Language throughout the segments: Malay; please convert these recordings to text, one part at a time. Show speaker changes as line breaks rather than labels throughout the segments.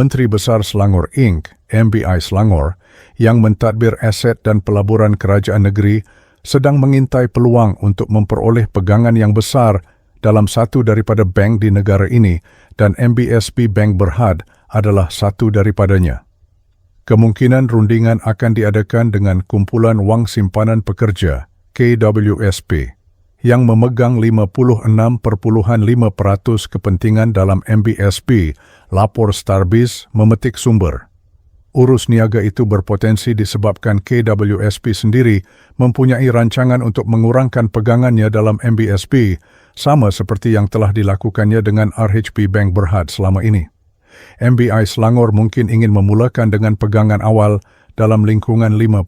Menteri Besar Selangor Inc. MBI Selangor yang mentadbir aset dan pelaburan kerajaan negeri sedang mengintai peluang untuk memperoleh pegangan yang besar dalam satu daripada bank di negara ini dan MBSP Bank Berhad adalah satu daripadanya. Kemungkinan rundingan akan diadakan dengan kumpulan wang simpanan pekerja KWSP yang memegang 56.5% kepentingan dalam MBSP, lapor Starbiz memetik sumber. Urus niaga itu berpotensi disebabkan KWSP sendiri mempunyai rancangan untuk mengurangkan pegangannya dalam MBSP sama seperti yang telah dilakukannya dengan RHP Bank Berhad selama ini. MBI Selangor mungkin ingin memulakan dengan pegangan awal dalam lingkungan 5%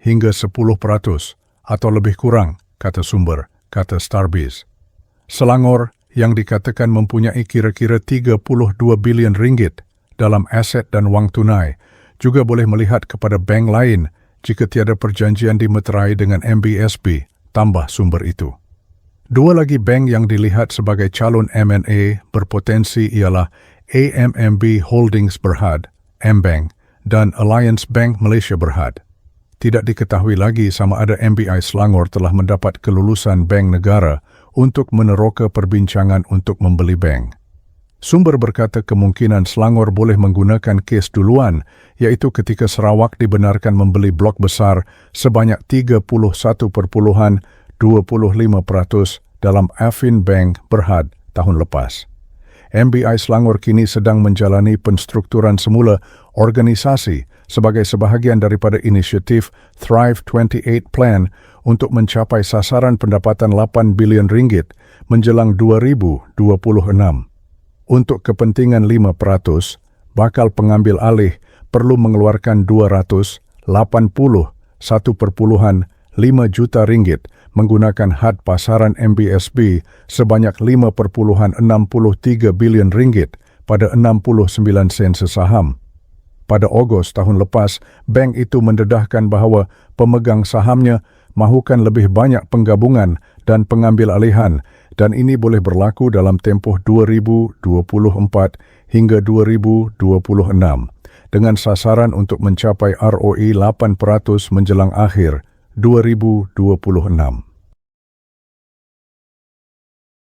hingga 10% atau lebih kurang kata sumber, kata Starbiz. Selangor yang dikatakan mempunyai kira-kira 32 bilion ringgit dalam aset dan wang tunai juga boleh melihat kepada bank lain jika tiada perjanjian dimeterai dengan MBSP, tambah sumber itu. Dua lagi bank yang dilihat sebagai calon M&A berpotensi ialah AMMB Holdings Berhad, M-Bank, dan Alliance Bank Malaysia Berhad tidak diketahui lagi sama ada MBI Selangor telah mendapat kelulusan bank negara untuk meneroka perbincangan untuk membeli bank. Sumber berkata kemungkinan Selangor boleh menggunakan kes duluan iaitu ketika Sarawak dibenarkan membeli blok besar sebanyak 31.25% dalam Afin Bank Berhad tahun lepas. MBI Selangor kini sedang menjalani penstrukturan semula organisasi sebagai sebahagian daripada inisiatif Thrive 28 Plan untuk mencapai sasaran pendapatan 8 bilion ringgit menjelang 2026. Untuk kepentingan 5%, bakal pengambil alih perlu mengeluarkan 281.5 juta ringgit menggunakan had pasaran MBSB sebanyak 5.63 bilion ringgit pada 69 sen sesaham. Pada Ogos tahun lepas, bank itu mendedahkan bahawa pemegang sahamnya mahukan lebih banyak penggabungan dan pengambil alihan dan ini boleh berlaku dalam tempoh 2024 hingga 2026 dengan sasaran untuk mencapai ROE 8% menjelang akhir 2026.